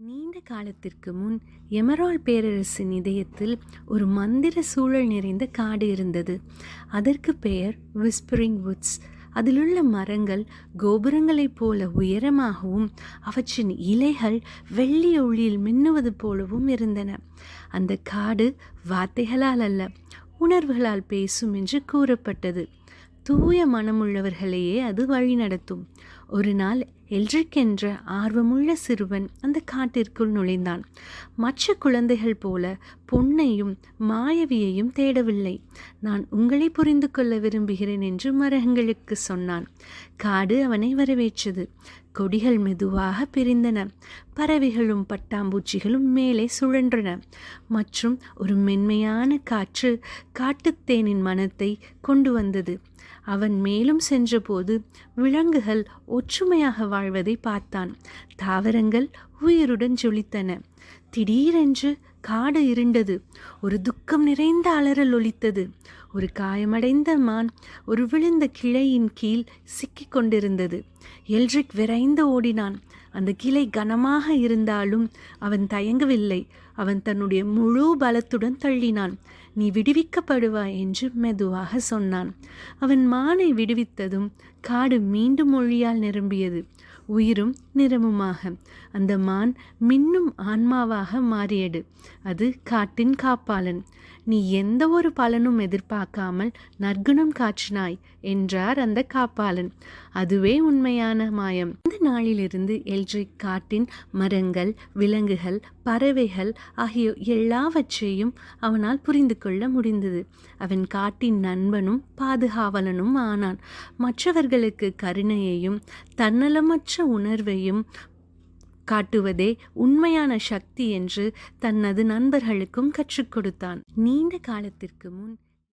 நீண்ட காலத்திற்கு முன் எமரால் பேரரசின் இதயத்தில் ஒரு மந்திர சூழல் நிறைந்த காடு இருந்தது. அதற்கு பெயர் விஸ்பரிங் வுட்ஸ் அதிலுள்ள மரங்கள் கோபுரங்களைப் போல உயரமாகவும் அவற்றின் இலைகள் வெள்ளி ஒளியில் மின்னுவது போலவும் இருந்தன. அந்த காடு வார்த்தைகளால் அல்ல உணர்வுகளால் பேசும் என்று கூறப்பட்டது. தூய மனமுள்ளவர்களையே அது வழிநடத்தும் ஒரு நாள் எல்ரிக் என்ற ஆர்வமுள்ள சிறுவன் அந்த காட்டிற்குள் நுழைந்தான். மற்ற குழந்தைகள் போல பொன்னையும் மாயவியையும் தேடவில்லை. நான் உங்களை புரிந்து கொள்ள விரும்புகிறேன் என்று மரங்களுக்கு சொன்னான். காடு அவனை வரவேற்றது. கொடிகள் மெதுவாக பிரிந்தன. பறவைகளும் பட்டாம்பூச்சிகளும் மேலே சுழன்றன. மற்றும் ஒரு மென்மையான காற்று காட்டுத்தேனின் மனத்தை கொண்டு வந்தது. அவன் மேலும் சென்றபோது விலங்குகள் ஒற்றுமையாக வாழ்வதை பார்த்தான். தாவரங்கள் உயிருடன் ஜொலித்தன. திடீரென்று காடு இருண்டது. ஒரு துக்கம் நிறைந்த அலறல் ஒலித்தது. ஒரு காயமடைந்த மான் ஒரு விழுந்த கிளையின் கீழ் சிக்கிக் கொண்டிருந்தது. எல்ட்ரிக் விரைந்து ஓடினான். அந்த கிளை கனமாக இருந்தாலும் அவன் தயங்கவில்லை. அவன் தன்னுடைய முழு பலத்துடன் தள்ளினான். நீ விடுவிக்கப்படுவாய் என்று மெதுவாக சொன்னான். அவன் மானை விடுவித்ததும் காடு மீண்டும் மொழியால் நிரம்பியது. உயிரும் நிறமுமாக. அந்த மான் மின்னும் ஆன்மாவாக மாறியது. அது காட்டின் காப்பாளன். நீ எந்த ஒரு பலனும் எதிர்பார்க்காமல் நற்குணம் காற்றினாய் என்றார் அந்த காப்பாளன். அதுவே உண்மையான மாயம். இந்த நாளிலிருந்து எல்ஜி காட்டின் மரங்கள் விலங்குகள் பறவைகள் ஆகிய எல்லாவற்றையும் அவனால் புரிந்து கொள்ள முடிந்தது. அவன் காட்டின் நண்பனும் பாதுகாவலனும் ஆனான். மற்றவர்களுக்கு கருணையையும் தன்னலமற்ற உணர்வையும் காட்டுவதே உண்மையான சக்தி என்று தனது நண்பர்களுக்கும் கற்றுக் கொடுத்தான். நீண்ட காலத்திற்கு முன்